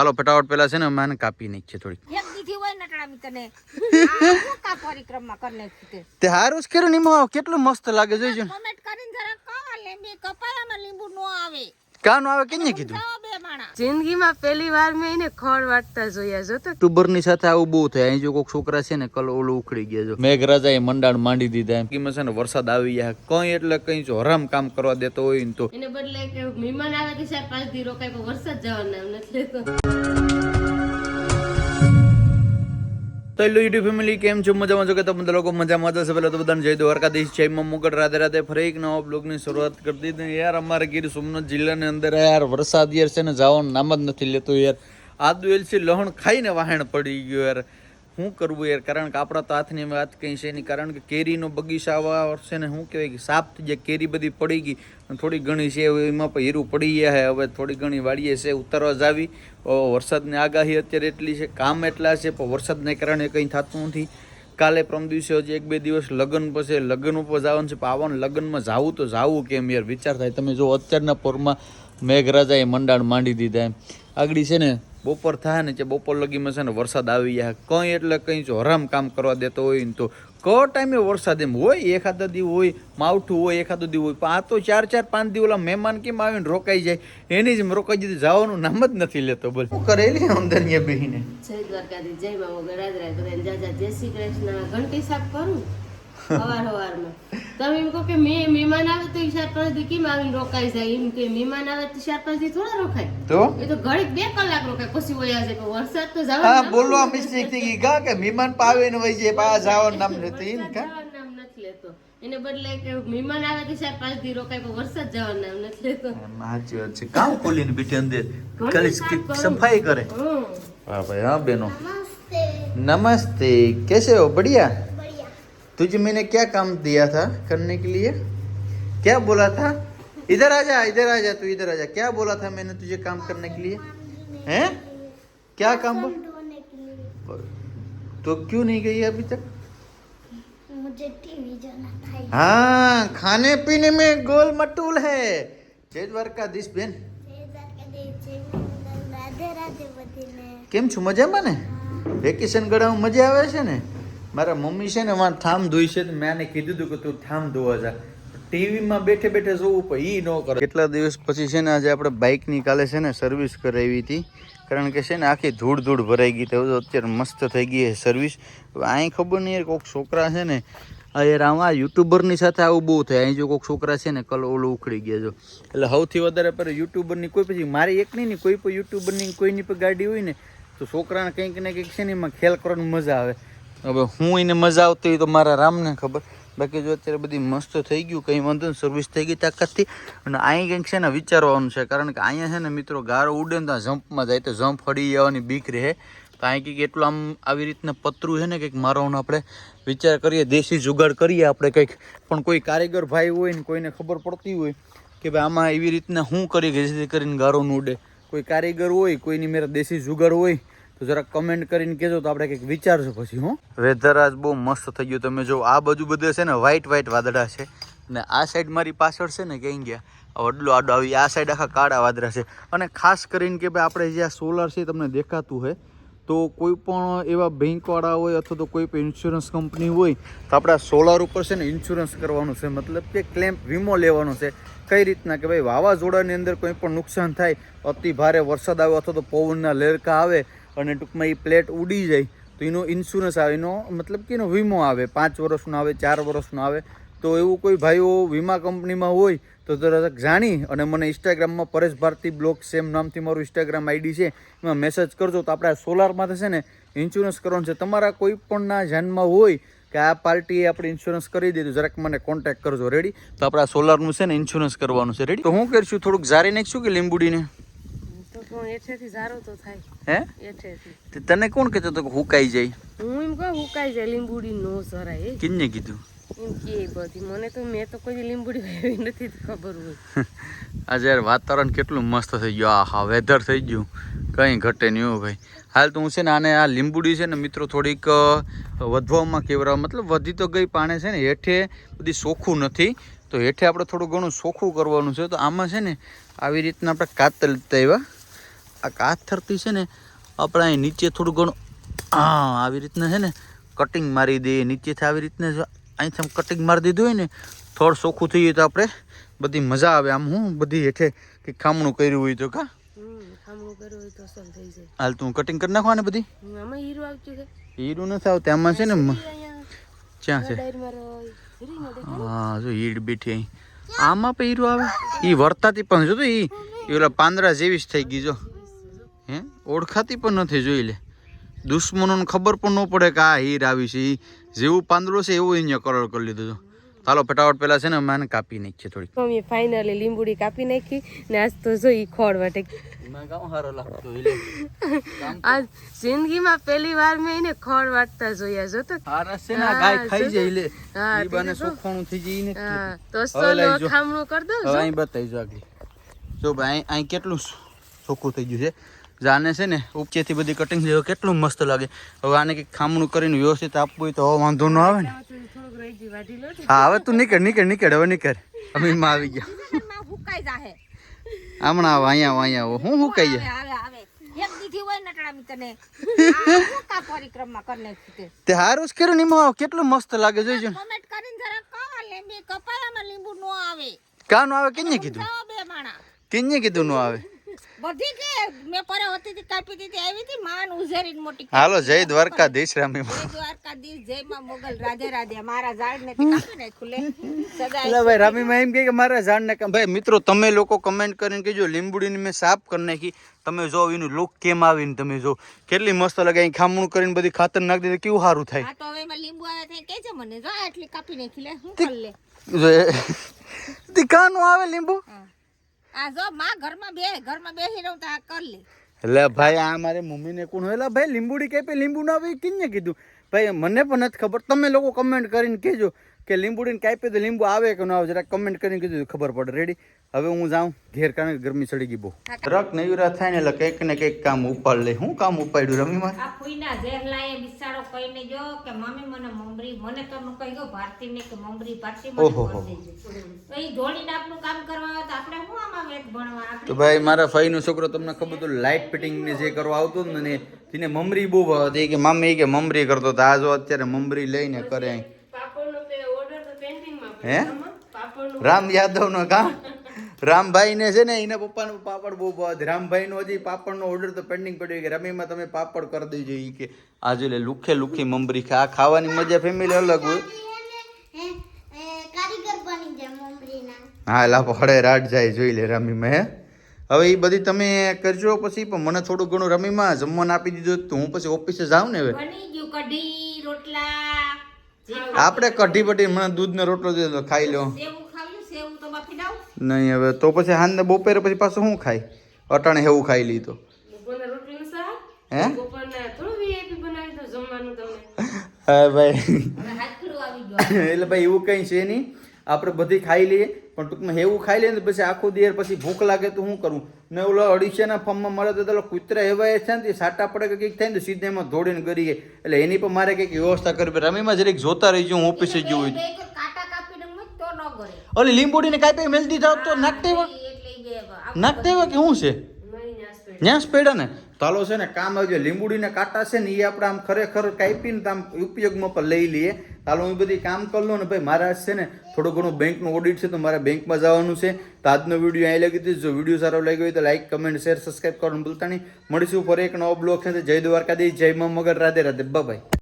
ચાલો ફટાફટ પેલા છે ને મને કાપી નાખીએ થોડી એક દીધી હોય નટડા મી તને. આ કા પરિક્રમા કરી નાખી તે? તે હારું જ કર્યું નિમો કેટલું મસ્ત લાગે જોઈજો કમેન્ટ કરીને જરા કહો લીંબી કપાયામાં લીંબુ નો આવે. કાનું આવે કેને કીધું? જિંદગીમાં પહેલી વાર મેં એને ખોળ વાટતા જોયા જો તો. ટુબરની ની સાથે આવું બહુ થાય. અહીં જો કોઈક છોકરા છે ને કલ ઓલું ઉખડી ગયા જો. મેઘરાજા એ મંડાણ માંડી દીધા એમ. કિંમત છે ને વરસાદ આવી જાય કઈ એટલે કઈ જો હરામ કામ કરવા દેતો હોય ને તો. એને બદલે કે મહેમાન આવે કે સાહેબ પાંચ દી રોકાય વરસાદ જવાના નામ નથી તો હેલો યુટ્યુબ ફેમિલી કેમ છો? મજામાં છો કે તમે બધા લોકો? મજામાં જશે પહેલાં તો બધાને જય દ્વારકાધીશ, જય મા મુગટ રાધે રાધે ફરી એક નવા બ્લોગની શરૂઆત કરી દીધી. યાર, અમારે ગીર સોમનાથ જિલ્લાની અંદર યાર વરસાદ યાર છે ને, જવાનું નામ જ નથી લેતો યાર. આદુ એલસી લહણ ખાઈને વાહણ પડી ગયું યાર. શું કરવું યાર? કારણ કે આપણા તો હાથની વાત કંઈ છે નહીં. કારણ કે કેરીનો બગીચા વર્ષે ને શું કહેવાય કે સાપ જે કેરી બધી પડી ગઈ થોડી ઘણી છે એમાં પણ હીરું પડી ગયા છે. હવે થોડી ઘણી વાડીએ છે ઉતારવા જ આવી વરસાદની આગાહી અત્યારે એટલી છે. કામ એટલા છે, પણ વરસાદને કારણે કંઈ થતું નથી. કાલે પ્રમ દિવસે હજી એક બે દિવસ લગ્ન પછી, લગ્ન ઉપર જવાનું છે. પણ આવવાનું લગ્નમાં જાવું તો જાવું કેમ યાર? વિચાર થાય. તમે જો અત્યારના પોરમાં મેઘરાજાએ મંડાણ માંડી દીધા એમ. આગળ છે ને બપોર થાય ને જે બપોર લગીમાં છે ને વરસાદ આવી જાય કંઈ એટલે કંઈ જો હરામ કામ કરવા દેતો હોય ને તો. ક ટાઈમે વરસાદ એમ હોય? એખાદો દી હોય માવઠું હોય એખાદો દી હોય. પણ આ તો ચાર ચાર પાંચ દી ઓલા મહેમાન કેમ આવીને રોકાઈ જાય? એની જ રોકાઈ જતી જવાનું નામ જ નથી લેતો બોલ. શું કરેલી અંદર બેહીને? જય દ્વારકાધી જય મોગલ રાજ રાજ જય શ્રી કૃષ્ણ. ઘંટી સાફ કરું? મહેમાન આવે તો વરસાદ નથી એને બદલે કે મહેમાન આવે કે પાંચ દી રોકાય વરસાદ જવાનું નામ લેતો. સાચી કામ ખોલીને બેઠી અંદર. ખાલી સફાઈ કરે. વાહ ભાઈ હા બેનો. નમસ્તે. કેસે હો? બઢિયા? तुझे मैंने क्या काम दिया था करने के लिए क्या बोला था इधर आ जा इधर आ जा तू इधर आ जा क्या बोला था मैंने तुझे काम करने के लिए हैं क्या काम बोल तो क्यों नहीं गई अभी तक मुझे टीवी जाना था हाँ खाने पीने में गोल मटूल है जय द्वारकाधीश બેન રાધે રાધે બધીને કેમ છું મજામાં ને વેકેશન ગળામાં મજા આવે છે ને મારા મમ્મી છે ને વાં ઠામ ધોઈ છે તો મેં આને કીધું હતું કે તું ઠામ ધોવા જા. ટીવીમાં બેઠે બેઠે જોવું પણ એ ન કરે. કેટલા દિવસ પછી છે ને આજે આપણે બાઇકની કાલે છે ને સર્વિસ કરાવી હતી. કારણ કે છે ને આખી ધૂળ ધૂળ ભરાઈ ગઈ તો અત્યારે મસ્ત થઈ ગઈ છે સર્વિસ અહીં ખબર નહીં કોઈક છોકરા છે ને યાર આમાં યુટ્યુબરની સાથે આવું બહુ થાય. અહીં જો કોઈક છોકરા છે ને કલ ઓલું ઉખડી ગયા જો. એટલે સૌથી વધારે પર યુટ્યુબરની કોઈ પછી મારી એક નહીં, કોઈ પણ યુટ્યુબરની કોઈની પણ ગાડી હોય ને, તો છોકરાને કંઈક ને કંઈક છે ને એમાં ખેલ કરવાની મજા આવે. હવે હું એને મજા આવતી હોય તો મારા રામને ખબર. બાકી જો અત્યારે બધી મસ્ત થઈ ગયું, કંઈ વાંધો ને સર્વિસ થઈ ગઈ તાકાતથી. અને અહીં કંઈક છે ને વિચારવાનું છે, કારણ કે અહીંયા છે ને મિત્રો ગારો ઉડે ને ત્યાં જમ્પમાં જાય તો જમ્પ ફળી જવાની બીક રહે. તો અહીં કંઈક એટલું આમ આવી રીતના પતરું છે ને કંઈક મારવાનું આપણે વિચાર કરીએ, દેશી જુગાડ કરીએ આપણે કંઈક. પણ કોઈ કારીગર ભાઈ હોય ને કોઈને ખબર પડતી હોય કે ભાઈ આમાં એવી રીતના હું કરી કે જેથી કરીને ગારો ન ઉડે. કોઈ કારીગર હોય, કોઈની મેરા દેશી જુગાડ હોય તો જરાક કમેન્ટ કરીને કહેજો તો આપણે કંઈક વિચારશું પછી, હું. વેધર આજ બહુ મસ્ત થઈ ગયું. તમે જો આ બાજુ બધે છે ને વ્હાઈટ વ્હાઈટ વાદળા છે. ને આ સાઈડ મારી પાછળ છે ને ક્યાંય ગયા? આ વડલો આડો આવી, આ સાઈડ આખા કાળા વાદળા છે. અને ખાસ કરીને કે ભાઈ આપણે જ્યાં સોલાર છે તમને દેખાતું હોય તો કોઈ પણ એવા બેંકવાળા હોય અથવા તો કોઈ પણ ઇન્સ્યોરન્સ કંપની હોય, તો આપણે આ સોલાર ઉપર છે ને ઇન્સ્યોરન્સ કરવાનું છે. મતલબ કે ક્લેમ વીમો લેવાનો છે. કઈ રીતના કે ભાઈ વાવાઝોડાની અંદર કોઈ પણ નુકસાન થાય, અતિ ભારે વરસાદ આવે અથવા તો પવનના લેરકા આવે અને ટૂંકમાં એ પ્લેટ ઉડી જાય, તો એનો ઇન્સ્યોરન્સ આવે, એનો મતલબ કે એનો વીમો આવે, પાંચ વર્ષનો આવે, ચાર વર્ષનો આવે, તો એવું કોઈ ભાઈઓ વીમા કંપનીમાં હોય, તો તરત જાણી અને મને ઇન્સ્ટાગ્રામમાં પરેશ ભારતી બ્લોગ સેમ નામથી મારું ઇન્સ્ટાગ્રામ આઈડી છે, એમાં મેસેજ કરજો, તો આપણે સોલારમાં થશે ને ઇન્સ્યોરન્સ કરવાનું છે. તમારા કોઈ પણના ધ્યાનમાં હોય કે આ પાર્ટીએ આપણે ઇન્સ્યોરન્સ કરી દીધું, જરાક મને કોન્ટેક્ટ કરજો. રેડી તો આપણે આ સોલારનું છે ને ઇન્સ્યોરન્સ કરવાનું છે. રેડી તો હું કરીશું? થોડુંક જારી નાખીશું કે લીંબુડીને? પણ એઠેથી તો થાય. હે? એઠેથી. તને કોણ કહેતો તો હુકાઈ જાય? હું એમ કહું હુકાઈ જાય લીંબુડી નો સરાય કિન્ને કીધું? એમ કે બધી. મને તો મેં તો કોઈ લીંબુડી વાવી નથી ખબર હોય. આજે યાર વાતાવરણ કેટલું મસ્ત થઈ ગયું. આ હા વેધર થઈ ગયું. કંઈ ઘટે નહીં ભાઈ. હાલ તો હું છે ને આને આ લીંબુડી છે ને મિત્રો થોડીક વધવામાં કેવરા મતલબ વધી તો ગઈ પાણે છે ને હેઠે બધી સોખું નથી. તો હેઠે આપણે થોડું ઘણું સોખું કરવાનું છે. તો આમાં છે ને આવી રીતના આપણે કાતલ આવ્યા. આ કાથરથી છે ને આપણે અહીં નીચે થોડું ઘણું હા આવી રીતના છે ને કટિંગ મારી દઈએ નીચેથી આવી રીતના જો અહીંથી આમ કટિંગ મારી દીધું હોય ને થોડું ચોખ્ખું થઈ જાય તો આપણે બધી મજા આવે. આમ હું બધી હેઠે કે? ખામણું કર્યું હોય તો કા હાલ તું કટિંગ કરી નાખવા ને બધી. હીરો નથી આવતું આમાં છે ને ક્યાં છે? હા જો હીડ બેઠી અહીં. આમાં પણ હીરું આવે? એ વર્તાતી પણ જો તો એ એ ઓલા પાંદડા જેવી જ થઈ ગઈ જો. હે? ઓળખાતી પણ નથી જોઈ લે. દુશ્મનોને ખબર પણ ન પડે કે આ હીર આવી છે. જેવું પાંદડું છે એવું અહીંયા કલર કરી લીધું છે. ચાલો ફટાફટ પેલા છે ને માને કાપી નાખીએ થોડીક. મમ્મી ફાઇનલી લીંબુડી કાપી નાખી ને આજ તો જો ઈ ખોડ વાટે. આજ જિંદગીમાં પહેલી વાર મેં એને ખોડ વાટતા જોયા જો તો. ગાય ખાઈ જાય લે. ઈ બને સુખાણું થઈ જાય ને તો સોનો ખામણું કર દઉં હવે અહીં બતાઈ જો આગળ. જો ભાઈ અહીં અહીં કેટલું ચોખ્ખું થઈ ગયું છે. જાને છે ને ઉપચેથી બધી કટિંગ છે કેટલું મસ્ત લાગે. હવે આને કંઈક ખામણું કરીને વ્યવસ્થિત આપવું હોય તો હવે વાંધો ન આવે ને. હા હવે તું નીકળ નીકળ નીકળ હવે નીકળ. અમે એમાં આવી ગયા. હમણાં આવો અહીંયા આવો અહીંયા આવો. હું શું કહીએ આવે આવે. એક દીધી હોય નટડા મી તને. આ હું કા પરિક્રમા તે. તે હારું જ કર્યું ને એમાં કેટલું મસ્ત લાગે જોઈજો ને. કોમેન્ટ કરીને જરા કહો લીંબી કપાયામાં લીંબુ નો આવે. કાનું આવે કેને કીધું? કેને કીધું નું આવે? બધી કે મેં પરે હતી તી કાપી દીધી આવી હતી માન ઉઝેરીને મોટી હાલો જય દ્વારકાધીશ રામી જય દ્વારકાધીશ જય માં મોગલ રાધે રાધે. મારા ઝાડ ને કાપી ને ખુલે સદાય એટલે ભાઈ રામીમાં એમ કહે કે મારા ઝાડને કામ ભાઈ મિત્રો તમે લોકો કમેન્ટ કરીને કહેજો લીંબુડીની મે સાફ કરી નાખી. તમે જો એનું લુક કેમ આવીને તમે જો. કેટલી મસ્ત લાગે અહીં ખામણું કરીને બધી ખાતર નાખી દીધી કેવું સારું થાય. હા તો હવે એમાં લીંબુ આવે થાય કે છે મને. જો આટલી કાપી નાખી લે હું કરી લે. તી કાનું આવે લીંબુ? હા. આ જો માં ઘરમાં બે, ઘરમાં બેસી રહું તો આ કર લે. એટલે ભાઈ, આ મારે મમ્મીને કોણ એટલે ભાઈ, લીંબુડી કાપી લીંબુ ના ભાઈ કિને કીધું? ભાઈ, મને પણ નથી ખબર. તમે લોકો કમેન્ટ કરીને કહેજો. કે લીંબુડીને કાપી તો લીંબુ આવે કે ન આવે જરા કમેન્ટ કરીને કીધું ખબર પડે. રેડી હવે હું જાઉં ઘેર કારણ કે ગરમી ચડી ગઈ બહુ. ટ્રક નયુરા થાય ને એટલે કંઈક ને કંઈક કામ ઉપાડ લે. હું કામ ઉપાડ્યું રમી મારે આ ફૂઈના ઝેર લાયે બિસાડો કહીને જો કે મમ્મી મને મમરી મને તો નું કહી ગયો ભારતીને કે મમરી ભારતી મને. કરી દેજે. તો ઈ ધોળીને આપણું કામ કરવા આવે તો આપણે હું આમાં વેત ભણવા? તો ભાઈ મારા ફઈનો છોકરો તમને ખબર તો લાઇટ ફિટિંગ ને જે કરવા આવતો ને ને તેને મમરી બહુ ભાવતી કે મામી કે મમરી કરતો તો આ જો અત્યારે મમરી લઈને કરે અહીં. પાપડનો પે ઓર્ડર તો પેન્ટિંગમાં હે? રામ યાદવ નો કા? રામભાઈ ને છે ને એના પપ્પાનો પાપડ બહુ ભાવ રામભાઈ નો હજી પાપડ નો ઓર્ડર તો પેન્ડિંગ પડ્યો કે રમીમાં તમે પાપડ કરી દેજો એ કે. આજે લે લુખે લુખી મમરી ખા. આ ખાવાની મજા ફેમિલી અલગ હોય. હે એ કારીગર બની જાય મમરીના. હા લાપો હળે રાટ જાય જોઈ લે રમીમાં હે? હવે એ બધી તમે કરજો પછી પણ મને થોડું ઘણું રમીમાં જમવાનું આપી દીધું તો હું પછી ઓફિસે જાઉં ને હવે? બની ગયું કઢી રોટલા. આપણે કઢી બઢી મને દૂધનો રોટલો દે તો ખાઈ લો. નહીં હવે તો પછી હાંજને બપોરે પછી પાછું શું ખાય? અટાણે એવું ખાઈ લીધો હે? બપોરના થોડું વીઆઈપી બનાવી દો જમવાનું તમને. હા ભાઈ. હવે હાથકડું આવી ગયો. એટલે ભાઈ એવું કંઈ છે નહીં? આપણે બધી ખાઈ લઈએ પણ ટૂંકમાં એવું ખાઈ લઈએ ને પછી આખો દેર પછી ભૂખ લાગે તો શું કરું? ને ઓલો અડીસાના ફોર્મમાં મળે તો પેલો કૂતરા એવા છે ને તે સાટા પડે કે કંઈક થાય ને સીધા એમાં ધોડીને કરી ગઈ એટલે એની પણ મારે કંઈક વ્યવસ્થા કરવી પડે. રમીમાં જરીક જોતા રહી હું ઓફિસે જ જોઉં બે એક કાંટા કાપીને મૂક તો ન ગળે. ઓલી લીંબોડીને કાંઈ મેલ દીધા તો નાખતા નાખતા કે શું છે? ન્યાસ પેડા. ને? તાલો છે ને કામ આવજો. લીંબુડીના કાંટા છે ને એ આપણે આમ ખરેખર કાપીને આમ ઉપયોગમાં પણ લઈ લઈએ. તાલો હું બધી કામ કરી લઉં ને ભાઈ, મારા છે ને થોડું ઘણું બેંકનું ઓડિટ છે, તો મારે બેંકમાં જવાનું છે. તો આજનો વીડિયો અહીં લાગી દીધો જો વીડિયો સારો લાગ્યો હોય તો લાઈક કમેન્ટ શેર સબસ્ક્રાઈબ કરવાનું ભૂલતા નહીં. મળીશું ફરી એક નવો બ્લોગ સાથે. જય દ્વારકાધીશ, જય મગર. રાધે રાધે. બાય